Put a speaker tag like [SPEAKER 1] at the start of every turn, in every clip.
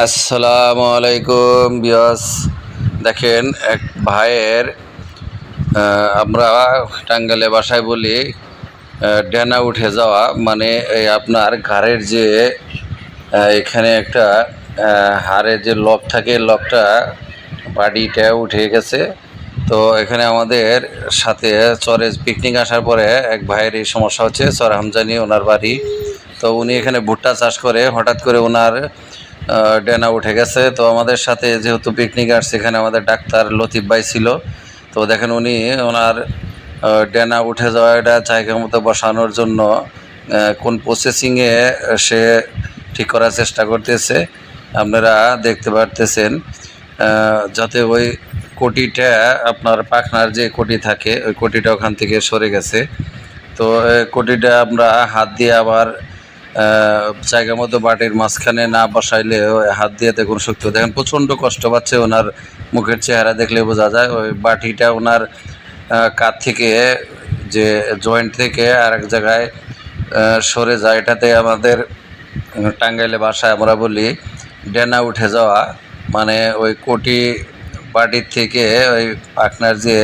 [SPEAKER 1] আসসালামু আলাইকুম বিয়াস। দেখেন, এক ভাইয়ের আমরা টাঙ্গালে বাসায় বলি ডেনা উঠে যাওয়া মানে এই আপনার ঘাড়ের যে এখানে একটা হাড়ের যে লক থাকে লকটা বাড়িটা উঠে গেছে। তো এখানে আমাদের সাথে চরে পিকনিক আসার পরে এক ভাইয়ের এই সমস্যা হচ্ছে, চর হামজানি ওনার বাড়ি। তো উনি এখানে ভুট্টা চাষ করে, হঠাৎ করে ওনার ডেনা উঠে গেছে। তো আমাদের সাথে যেহেতু পিকনিক আসছে এখানে আমাদের ডাক্তার লতিফ ভাই ছিল, তো দেখেন উনি ওনার ডেনা উঠে যাওয়া এটা জায়গা মতো বসানোর জন্য কোন প্রসেসিংয়ে সে ঠিক করার চেষ্টা করতেছে। আপনারা দেখতে পারতেছেন যাতে ওই কোটিটা আপনার পাখনার যে কোটি থাকে, ওই কোটিটা ওখান থেকে সরে গেছে। তো কোটিটা আমরা হাত দিয়ে আবার জায়গা মতো বাটির মাঝখানে না বসাইলে হাত দিয়ে দেখুন শক্তি দেখেন প্রচণ্ড কষ্ট পাচ্ছে ওনার মুখের চেহারা দেখলে বোঝা যায়। ওই বাটিটা ওনার কাঁধ থেকে যে জয়েন্ট থেকে আর এক জায়গায় সরে যায়। এটাতে আমাদের টাঙ্গাইলে বাসায় আমরা বলি ডেনা উঠে যাওয়া। মানে ওই কোটি বাটির থেকে ওই পাখনার যে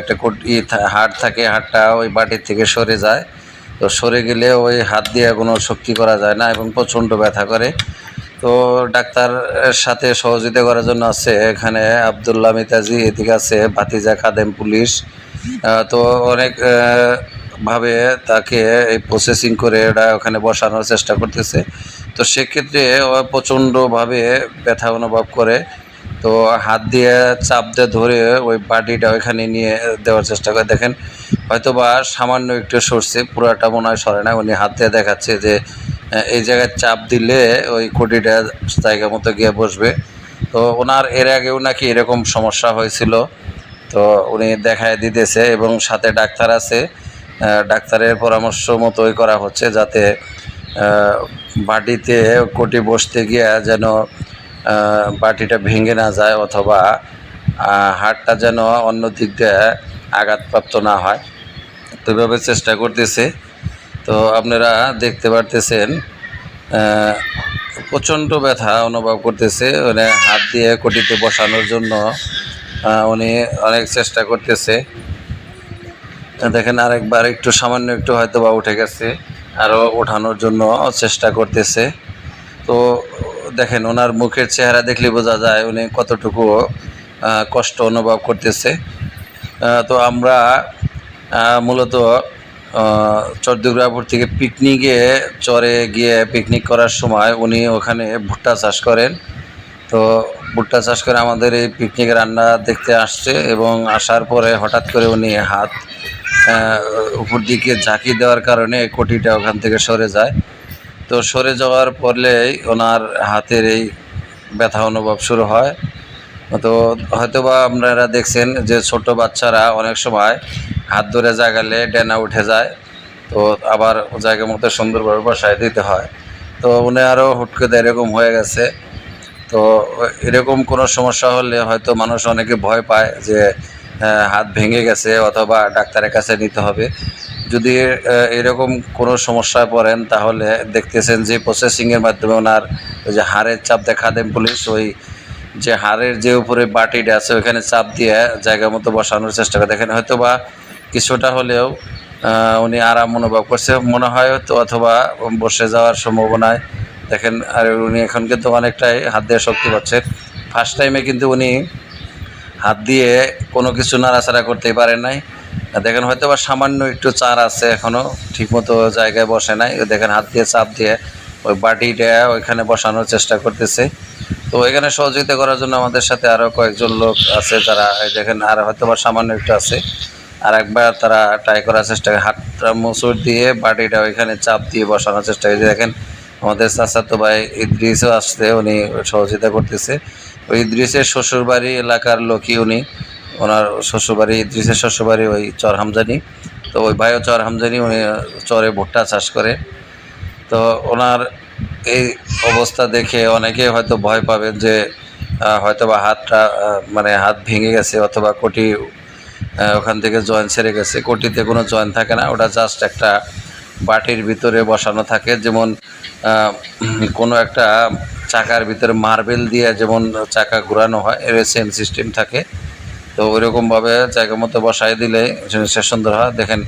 [SPEAKER 1] একটা কোটি হাট থাকে হাটটা ওই বাটির থেকে সরে যায়। তো সরে গেলে ওই হাত দিয়ে কোনো শক্তি করা যায় না এবং প্রচণ্ড ব্যথা করে। তো ডাক্তার সাথে সহযোগিতা করার জন্য আছে, এখানে আবদুল্লাহ মিতাজি, এদিকে আছে ভাতিজা খাদেম পুলিশ। তো অনেক ভাবে তাকে এই প্রসেসিং করে ওরা ওখানে বসানোর চেষ্টা করতেছে। তো সেক্ষেত্রে প্রচণ্ডভাবে ব্যথা অনুভব করে। তো হাত দিয়ে চাপ দিয়ে ধরে ওই বাটিটা ওইখানে নিয়ে দেওয়ার চেষ্টা করে। দেখেন হয়তো বা সামান্য একটু সরছে, পুরাটা মনে হয় সরে না। উনি হাত দিয়ে দেখাচ্ছে যে এই জায়গায় চাপ দিলে ওই কোটিটা জায়গা মতো গিয়ে বসবে। তো ওনার এর আগেও নাকি এরকম সমস্যা হয়েছিল। তো উনি দেখায় দিতেছে এবং সাথে ডাক্তার আছে। ডাক্তারের পরামর্শ মতোই করা হচ্ছে যাতে বাটিতে কোটি বসতে গিয়ে যেন বাটিটা ভেঙে না যায় অথবা হাড়টা যেন অন্য দিক দিয়ে আঘাতপ্রাপ্ত না হয়। তো এভাবে চেষ্টা করতেছে। তো আপনারা দেখতে পারতেছেন প্রচণ্ড ব্যথা অনুভব করতেছে। মানে হাত দিয়ে কোটিতে বসানোর জন্য উনি অনেক চেষ্টা করতেছে। দেখেন আরেকবার একটু, সামান্য একটু হয়তো বা উঠে গেছে। আরও ওঠানোর জন্য চেষ্টা করতেছে। তো দেখেন ওনার মুখের চেহারা দেখলে বোঝা যায় উনি কতটুকু কষ্ট অনুভব করতেছে। তো আমরা মূলত আহ, চরদুর্গাপুর থেকে পিকনিকে চরে গিয়ে পিকনিক করার সময় উনি ওখানে ভুট্টা চাষ করেন। তো ভুট্টা চাষ করে আমাদের এই পিকনিক রান্না দেখতে আসছে এবং আসার পরে হঠাৎ করে উনি হাত উপর দিকে ঝাঁকি দেওয়ার কারণে কোটিটা ওখান থেকে সরে যায়। তো সরে যাওয়ার পরলেই ওনার হাতের এই ব্যথা অনুভব শুরু হয়। তো হয়তোবা আপনারা দেখছেন যে ছোট বাচ্চারা অনেক সময় হাত ধরে জাগালে ডেনা উঠে যায়, তো আবার জায়গা মতো সুন্দরভাবে বসায় দিতে হয়। তো উনি আরও হুট করে এরকম হয়ে গেছে। তো এরকম কোনো সমস্যা হলে হয়তো মানুষ অনেকে ভয় পায় যে হাত ভেঙে গেছে অথবা ডাক্তারের কাছে নিতে হবে। যদি এরকম কোনো সমস্যায় পড়েন, তাহলে দেখতেছেন যে প্রসেসিংয়ের মাধ্যমে ওনার ওই যে হাড়ের চাপ দেখা দেন পুলিশ, ওই যে হাড়ের যে উপরে বাটিটা আছে, ওইখানে চাপ দিয়ে জায়গা মতো বসানোর চেষ্টা করে। দেখেন হয়তো বা কিছুটা হলেও উনি আরাম অনুভব করছে, মনে হয় তো অথবা বসে যাওয়ার সম্ভাবনায়। দেখেন, আর উনি এখন কিন্তু অনেকটাই হাত দিয়ে শক্তি পাচ্ছে ফার্স্ট টাইমে কিন্তু উনি হাত দিয়ে কোনো কিছু নাড়াচাড়া করতেই পারেন নাই। দেখেন হয়তো বা সামান্য একটু চার আছে এখনও ঠিকমতো জায়গায় বসে নাই। দেখেন হাত দিয়ে চাপ দিয়ে ওই বাটিটা ওইখানে বসানোর চেষ্টা করতেছে। তো এখানে সহযোগিতা করার জন্য আমাদের সাথে আরও কয়েকজন লোক আছে যারা দেখেন আর হয়তো বা সামান্য একটু আছে। আর একবার তারা ট্রাই করার চেষ্টা করে, হাতটা মুসুর দিয়ে বাটিটা ওইখানে চাপ দিয়ে বসানোর চেষ্টা করে। দেখেন আমাদের চাচাতো ভাই ইদ্রিসও আসছে, উনি সহযোগিতা করতেছে। ওই ইদ্রিসের শ্বশুরবাড়ি এলাকার লোকই উনি। ওনার শ্বশুরবাড়ি, ইদ্রিসের শ্বশুরবাড়ি ওই চর হামজানি। তো ওই ভাইও চর হামজানি, উনি চরে ভুট্টা চাষ করে। তো ওনার এই অবস্থা দেখে অনেকে হয়তো ভয় পাবেন যে হয়তো বা হাতটা মানে হাত ভেঙে গেছে অথবা কোটি ওখান থেকে জয়েন ছেড়ে গেছে। কোটিতে কোনো জয়েন থাকে না। ওটা জাস্ট একটা বাটির ভিতরে বসানো থাকে। যেমন কোনো একটা চাকার ভিতরে মার্বেল দিয়ে যেমন চাকা ঘোরানো হয় এর সেম সিস্টেম থাকে। তো ওইরকমভাবে জায়গা মতো বসায় দিলে জিনিসটা সুন্দর হয়। দেখেন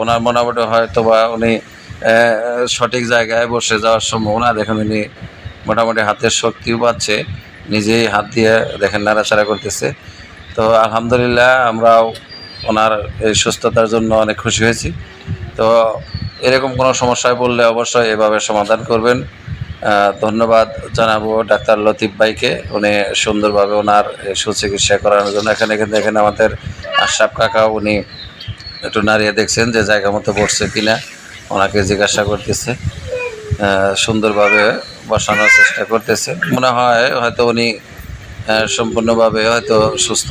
[SPEAKER 1] ওনার মোটামুটি হয়তো বা উনি সঠিক জায়গায় বসে যাওয়ার সম্ভাবনা দেখেন উনি মোটামুটি হাতের শক্তিও পাচ্ছে, নিজেই হাত দিয়ে দেখেন নাড়াচাড়া করতেছে। তো আলহামদুলিল্লাহ আমরাও ওনার এই সুস্থতার জন্য অনেক খুশি হয়েছি। তো এরকম কোনো সমস্যায় পড়লে অবশ্যই এভাবে সমাধান করবেন। ধন্যবাদ জানাব ডাক্তার লতিফ ভাইকে। উনি সুন্দরভাবে ওনার সুচিকিৎসা করানোর জন্য এখানে, কিন্তু এখানে আমাদের আশরাফ কাকা, উনি একটু নাড়িয়ে দেখছেন যে জায়গা মতো বসছে কিনা। ওনাকে জিজ্ঞাসা করতেছে। সুন্দরভাবে বসানোর চেষ্টা করতেছে। মনে হয় হয়তো উনি সম্পূর্ণভাবে হয়তো সুস্থ